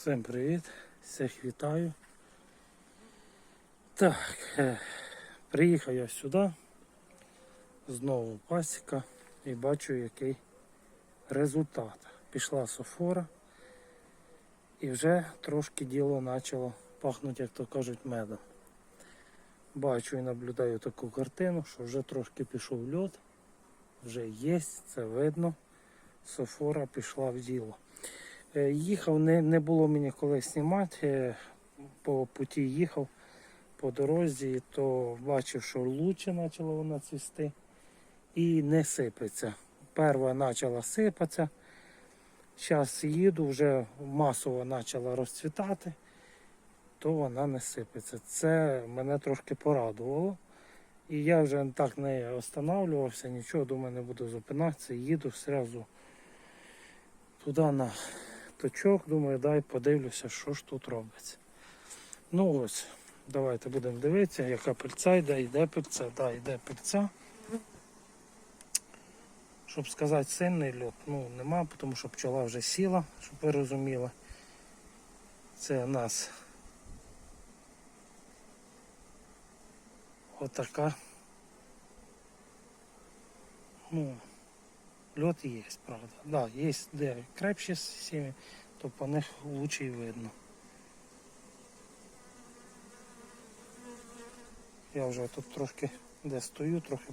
Всім привіт, всіх вітаю. Так, е, приїхав я сюди, знову пасіка і бачу який результат. Пішла софора і вже трошки діло почало пахнути, як то кажуть, медом. Бачу і наблюдаю таку картину, що вже трошки пішов льод, вже є, це видно. Софора пішла в діло. Е, Їхав, не, не було мені коли знімати. е, По путі їхав по дорозі, то бачив, що лучше почало вона цвісти і не сипеться. Перша почала сипатися. Зараз їду, вже масово почала розцвітати, то вона не сипеться. Це мене трошки порадувало. І я вже так не останавливався, нічого, думаю, не буду зупинатися. Їду одразу туди на точок, думаю, дай подивлюся, що ж тут робиться. Ну ось, давайте будемо дивитися, яка пильця йде, йде пильця, да, йде пильця. Щоб сказати сильний льот, ну нема, тому що пчола вже сіла, щоб ви розуміли. Це у нас отака. Ну, льот є, правда. Да, є де крепші сім'ї, то по них лучше і видно. Я вже тут трошки де стою, трохи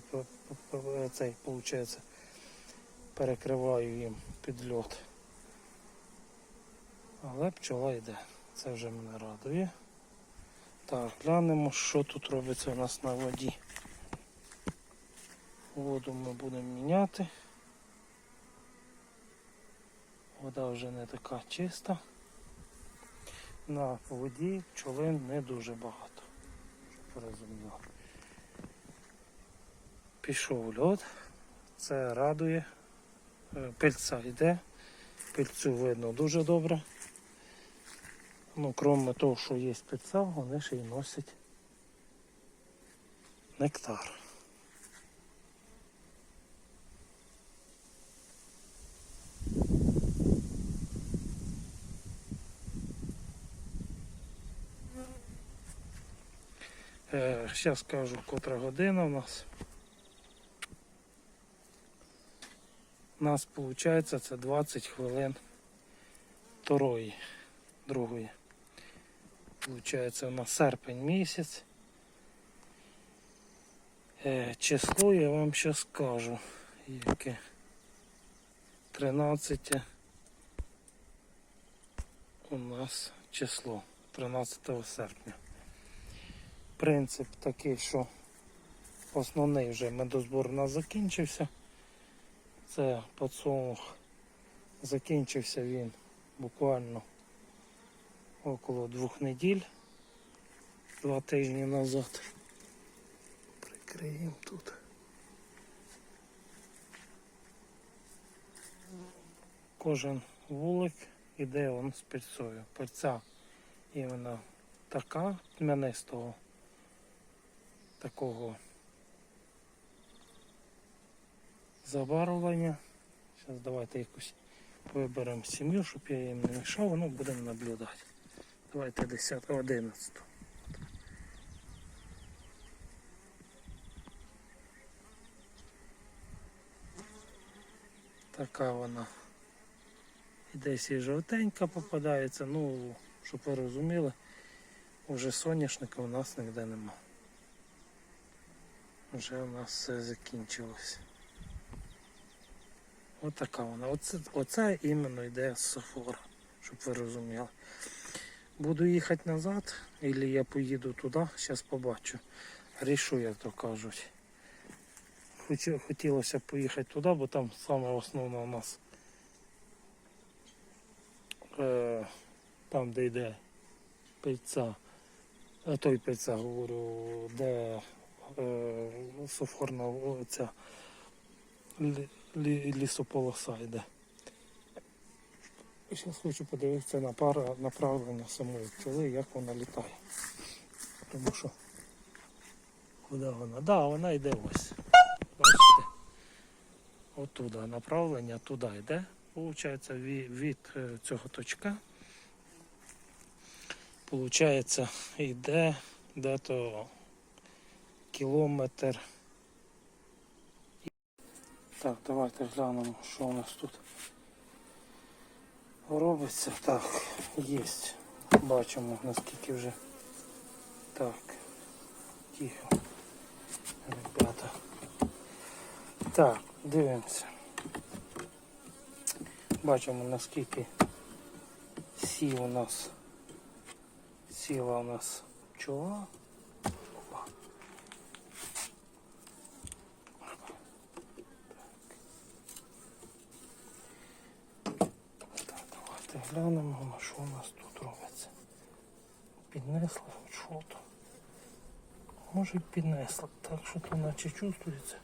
цей, виходить, перекриваю їм під льот. Але пчола йде. Це вже мене радує. Так, глянемо, що тут робиться у нас на воді. Воду ми будемо міняти. Вода вже не така чиста. На воді пчолин не дуже багато, щоб ви розуміли. Пішов льод, це радує. Е, Пильця йде, пильцю видно дуже добре. Ну, крім того, що є пильця, вони ще й носять нектар. Зараз скажу, котра година у нас. У нас виходить це 20 хвилин второї, другої. Получається у нас серпень місяць. Е, число я вам ще скажу, яке 13 у нас число 13 серпня. Принцип такий, що основний вже медозбор у нас закінчився. Це подсолнух. Закінчився він буквально около двох неділь, два тижні назад. Прикриємо тут. Кожен вулик іде он з пильцою. Пильця іменно така тьмянистого, такого забарвлення. Зараз давайте якусь виберемо сім'ю, щоб я їм не мішав, ну будемо наблюдати. Давайте 10 11. Така вона. Десь і жовтенька попадається, ну, щоб ви розуміли, вже соняшника у нас ніде нема. Вже у нас все закінчилось. Ось така вона. Оце, оце іменно йде з софора, щоб ви розуміли. Буду їхати назад, або я поїду туди, зараз побачу. Рішу, як то кажуть. Хотілося поїхати туди, бо там саме основне у нас е, там, де йде пильця, а той пильця говорю, де е, софорна ця лі, лі, лісополоса йде. І Зараз хочу подивитися на пара направлення самої пчоли, як вона літає. Тому що куди вона? Так, да, вона йде ось. Бачите? Отуда направлення туди йде. Получається від, е, цього точка Получається, йде де-то кілометр. Так, давайте глянемо, що у нас тут робиться. Так, є. Бачимо, наскільки вже. Так, тихо. Ребята. Так, дивимося. Бачимо наскільки сів у нас сіла у нас пчола. Опа. Так, давайте глянемо, що у нас тут робиться. Піднесло хоч що то. Може й піднесло. Так що то наче чувствується.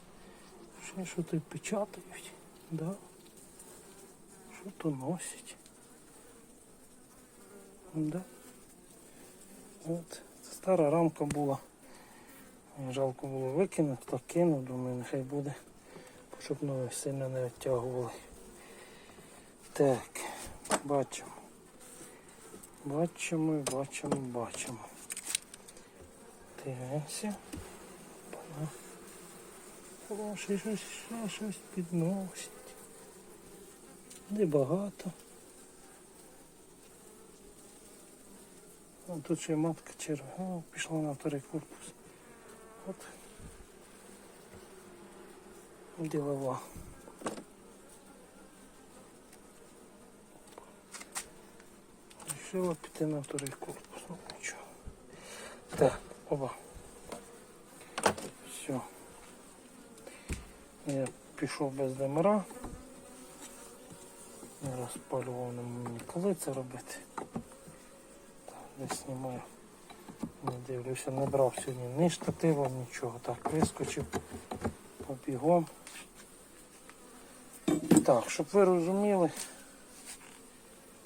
Ще що то печатають. Да? Що то носять. Да? От. Стара рамка була. Жалко було викинути, так кинув, думаю, нехай буде, щоб ноги сильно не відтягували. Так, бачимо. Бачимо, бачимо, бачимо. Дивимося. О, ще щось, ще щось підносить. Небагато. О, тут ще матка черга. Пішла на вторий корпус. От. Ділова. Рішила піти на вторий корпус. Ну нічого. Так, оба. Все. Я пішов без демара. Не розпалював на мені коли це робити. Так, десь знімаю. Не дивлюся, не брав сьогодні ні штатива, нічого. Так, вискочив побігом. Так, щоб ви розуміли,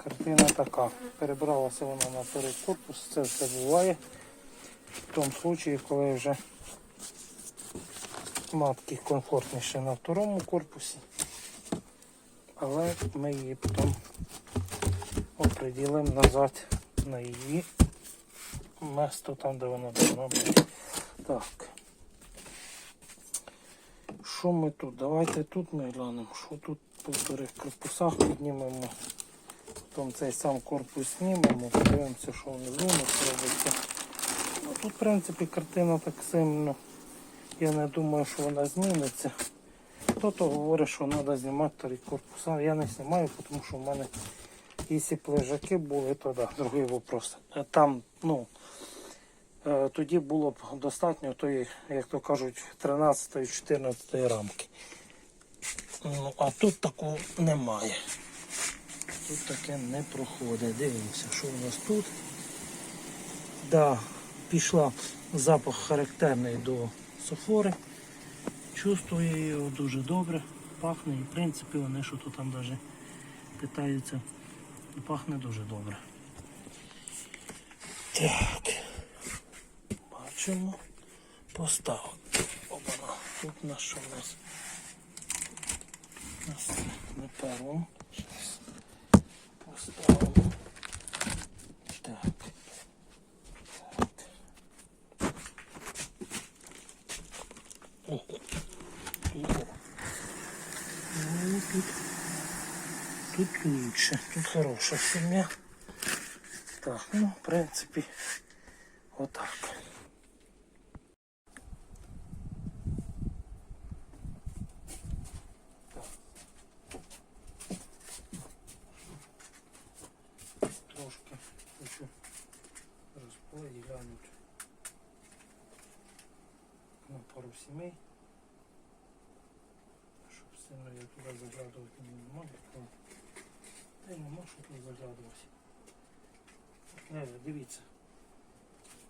картина така. Перебралася вона на перед корпус, це все буває. В тому випадку, коли вже матки комфортніше на второму корпусі. Але ми її потім оприділимо назад на її место там, де вона должна бути. Так. Що ми тут? Давайте тут ми глянемо, що тут по корпусах піднімемо. Потім цей сам корпус знімемо, подивимося, що внизу у нас робиться. Ну, тут, в принципі, картина так сильно. Я не думаю, що вона зміниться. Хто-то говорить, що треба знімати вторі корпуса. Я не знімаю, тому що в мене якщо б лежаки були, то да, другий вопрос. Е, Там, ну, е, тоді було б достатньо тої, як то кажуть, 13-14 рамки. Ну, а тут такого немає. Тут таке не проходить. Дивимося, що у нас тут. Да, пішла запах характерний до софори. Чувствую його дуже добре, пахне і в принципі вони що то там навіть питаються. Пахне дуже добре. Так. Бачимо. Поставив. Опана. Тут у нас що у нас? Нас не пером. Тут, тут лучше, тут хорошая семья. Так, ну, в принципе, вот так. Сімей. Щоб сильно я туди заглядувати не можу. то- й нема що туди заглядувати. Е, дивіться.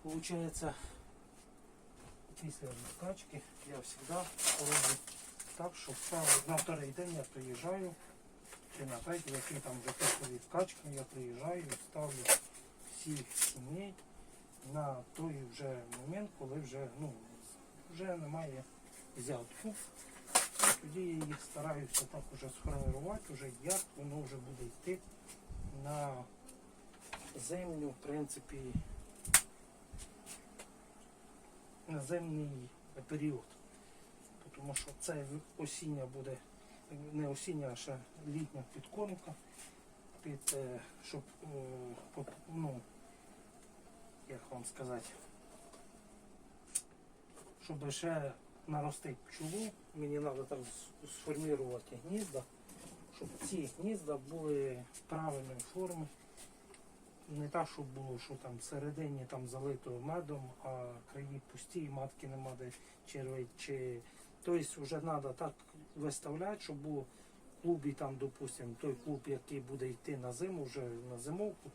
Получається, після розкачки я завжди роблю так, що на вторий день я приїжджаю, чи на третій, який там вже після відкачки, я приїжджаю ставлю всіх сімей на той вже момент, коли вже, ну, вже немає взятку. Тоді я їх стараюся так уже сформувати, вже як воно вже буде йти на зимню, в принципі, на зимній період. Тому що це осіння буде, не осіння, а ще літня підкормка, під, е, щоб, е, ну, як вам сказати, щоб ще наростити пчелу, мені треба так с- сформувати гнізда, щоб ці гнізда були правильної форми. Не так, щоб було, що там всередині там залито медом, а краї пусті, і матки нема де червить. Чи... Тобто вже треба так виставляти, щоб було в клубі там, допустимо, той клуб, який буде йти на зиму, вже на зимовку,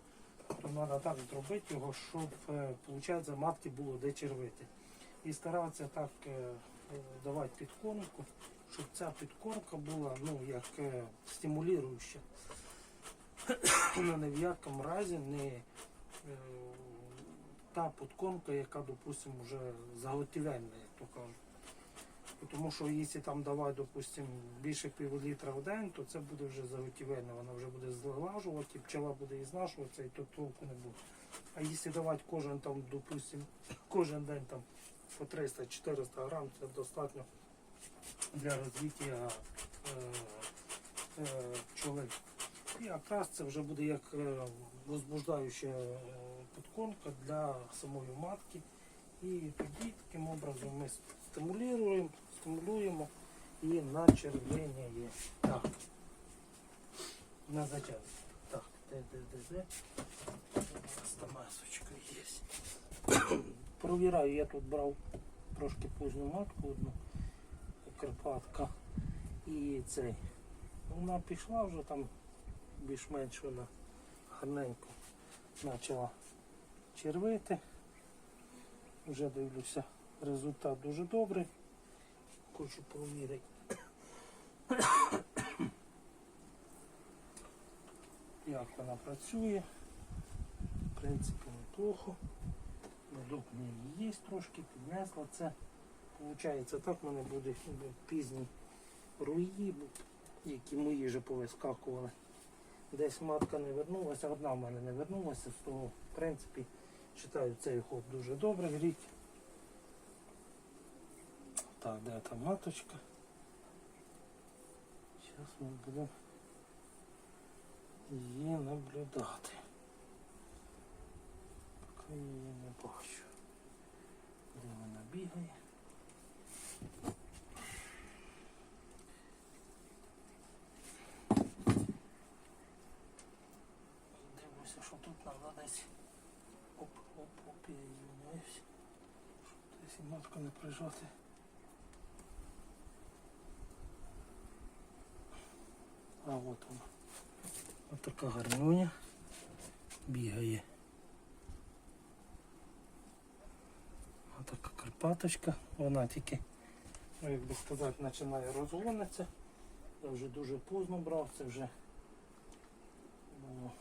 то треба так зробити його, щоб виходить, матки було де червити. І старатися так е, давати підкормку, щоб ця підкормка була ну, як е, стимулююча. В якому разі не е, та підкормка, яка, допустимо, вже заготівельна, як то кажуть. Тому що якщо там давати, допустимо, більше пів літра в день, то це буде вже заготівельна, вона вже буде злажувати, пчела буде і знашуватися, і то толку не буде. А якщо давати кожен там, допустимо, кожен день там по 300-400 грам, це достатньо для розвиття е, е, пчоли. І якраз це вже буде як е, возбуждаюча е, підкормка для самої матки. І тоді таким образом ми стимулюємо, стимулюємо і на червоніє. Так. На зачат. Так, де, де, де, де. Стамасочка є. Провіраю, я тут брав трошки поздню матку одну, Карпатка. І цей. Вона пішла вже там більш-менш вона гарненько почала червити. Вже дивлюся, результат дуже добрий. Хочу провірити. Як вона працює. В принципі, неплохо. Медок в неї є трошки, піднесла це. Получається, так в мене буде пізні руї, які мої вже повискакували. Десь матка не вернулася, одна в мене не вернулася, з того, в принципі, вважаю цей ход дуже добрий рік. Так, де там маточка? Зараз ми будемо її наблюдати. Я не бачу. Де вона бігає? Дивлюся, що тут треба десь. Оп, оп, оп, я извиняюсь. Щоб десь матку не прижати. А от вона. Ось така гарнюня. Бігає. Ось така карпаточка. Вона тільки, ну як би сказати, починає розгонитися. Я вже дуже поздно брав, це вже було,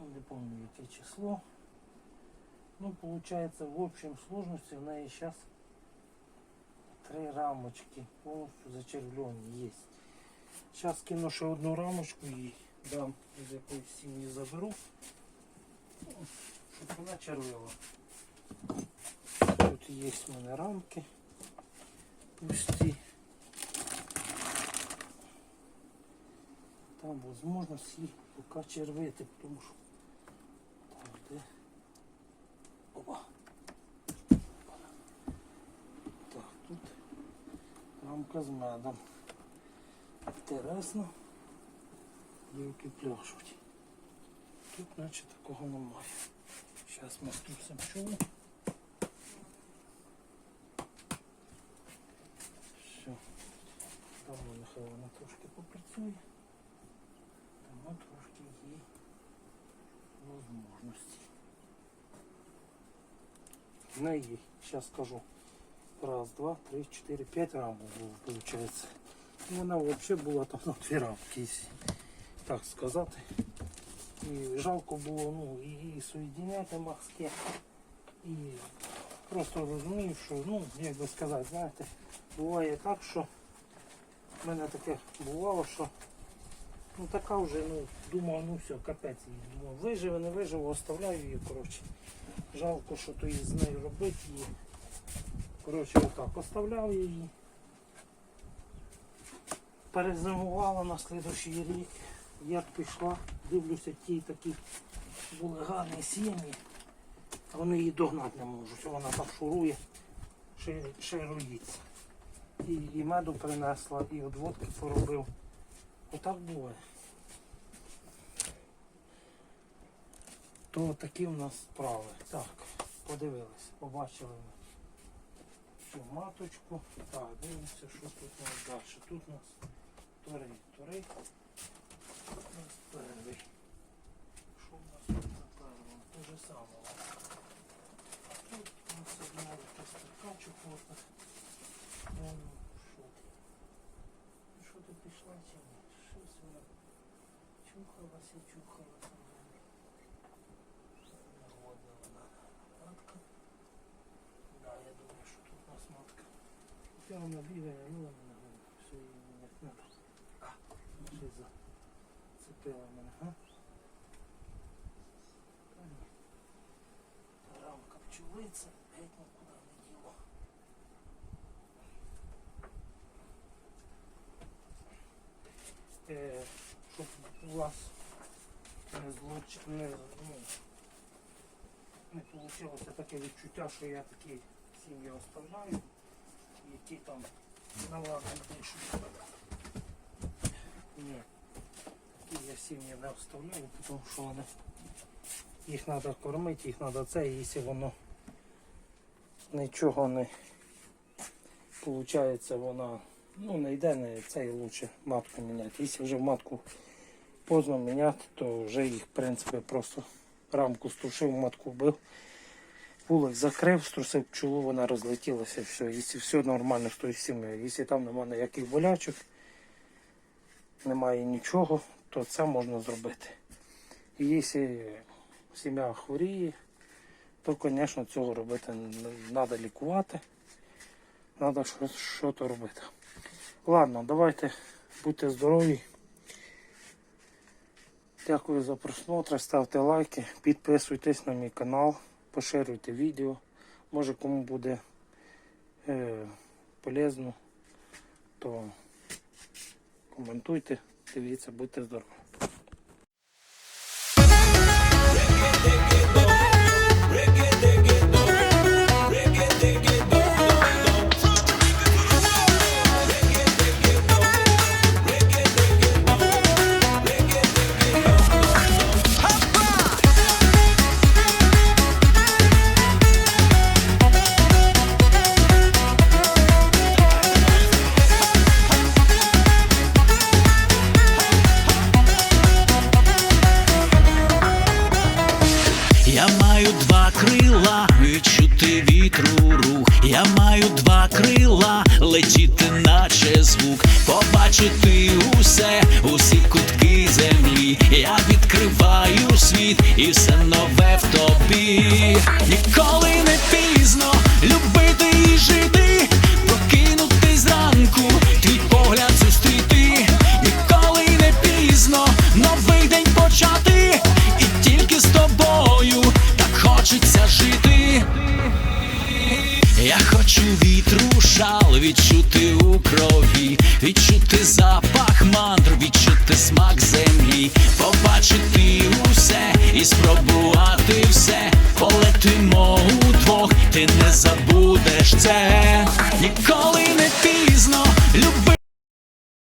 ну, не пам'ятаю яке число. Ну, получается, в общем сложности у неї сейчас три рамочки повністю зачервлені есть. Сейчас кину ще одну рамочку і дам з якоїсь сім'ї заберу, щоб вона червила. Тут є в мене рамки пусті. Там возможность їх поки червити, тому що так, де. Опа. Так, тут рамка з медом. Інтересно. Дівки пляшуть. Тут наче такого немає. Зараз ми спустимо пчелу. Дамо нехай вона трошки попрацює. Дамо трошки їй можливості. В неї, зараз скажу, раз, два, три, чотири, п'ять рамок було, виходить. І вона взагалі була там на дві рамки, якщо так сказати. І жалко було ну, і соєдиняти махски. І просто розумів, що, ну, як би сказати, знаєте, буває так, що в мене таке бувало, що Ну така вже, ну, думав, ну все, капець її. Думав, виживе, не виживе, оставляю її, коротше. Жалко, що то з нею робити її. Коротше, отак, оставляв її. Перезимувала на слідущий рік. Як пішла, дивлюся, ті такі були гарні сім'ї, вони її догнати не можуть. Вона так шурує, руїться. І, і меду принесла, і одводки поробив. Отак буває. То такі в нас справи. Так, подивилися, побачили ми цю маточку. Так, дивимося, що тут у нас далі. Тут у нас турей, турей. Тут у нас перший. Що у нас тут на першому? Те же саме. А тут у нас одна якась така. Ну, що? Ну, Що ти пішла чи ні? Щось вона чухалася, чухалася. Негодна вона. Матка. Да, я думаю, що тут у нас матка. Хоча вона бігає, ну вона. Все її не треба. А, ще зацепила мене, а? Рамка пчелиця, геть нікуди не діло. Е, щоб у вас не злоч... не, ну, не вийшло таке відчуття, що я такі сім'ї оставляю, які там наладом пишуть. Ні, такі я сім'ї не оставляю, тому що вони їх треба кормити, їх треба це, і якщо воно нічого не виходить, вона ну, не йде, не цей лучше матку міняти. Якщо вже матку поздно міняти, то вже їх в принципі просто рамку стушив, матку вбив. Вулик закрив, струсив пчелу, вона розлетілася, все. Якщо все нормально з тою сім'єю, якщо там немає ніяких болячок, немає нічого, то це можна зробити. І якщо сім'я хворіє, то, звісно, цього робити треба лікувати. Треба щось робити. Ладно, давайте будьте здорові. Дякую за просмотр, ставте лайки, підписуйтесь на мій канал, поширюйте відео. Може кому буде е, полезно, то коментуйте, дивіться, будьте здорові. Любити і жити, все.